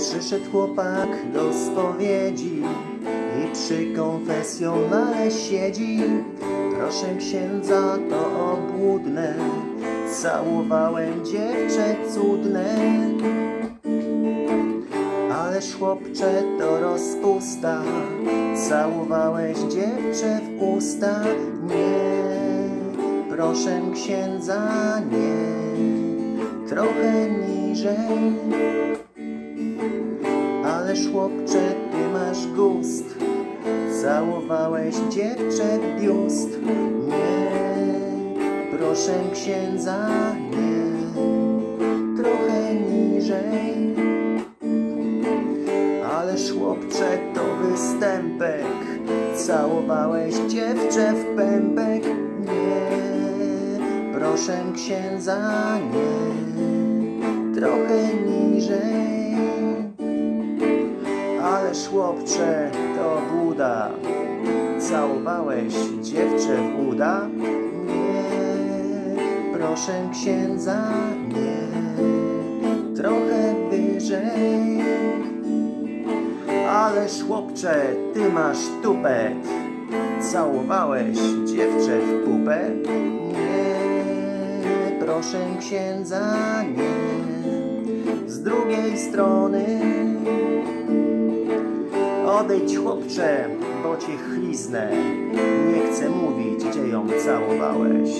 Przyszedł chłopak do spowiedzi i przy konfesjonale siedzi. Proszę księdza, to obłudne, całowałem dziewczę cudne. Ależ chłopcze to rozpusta, całowałeś dziewczę w usta. Nie, proszę księdza, nie, trochę niżej. Ależ chłopcze, ty masz gust, całowałeś dziewczę biust. Nie, proszę księdza, nie, trochę niżej. Ależ chłopcze, to występek, całowałeś dziewczę w pępek. Nie, proszę księdza, nie, trochę niżej. Ależ chłopcze, to buda, całowałeś dziewczę w uda? Nie, proszę księdza, nie, trochę wyżej. Ależ chłopcze, ty masz tupet, całowałeś dziewczę w pupę? Nie, proszę księdza, nie, z drugiej strony. Odejdź chłopcze, bo cię chliznę. Nie chcę mówić, gdzie ją całowałeś.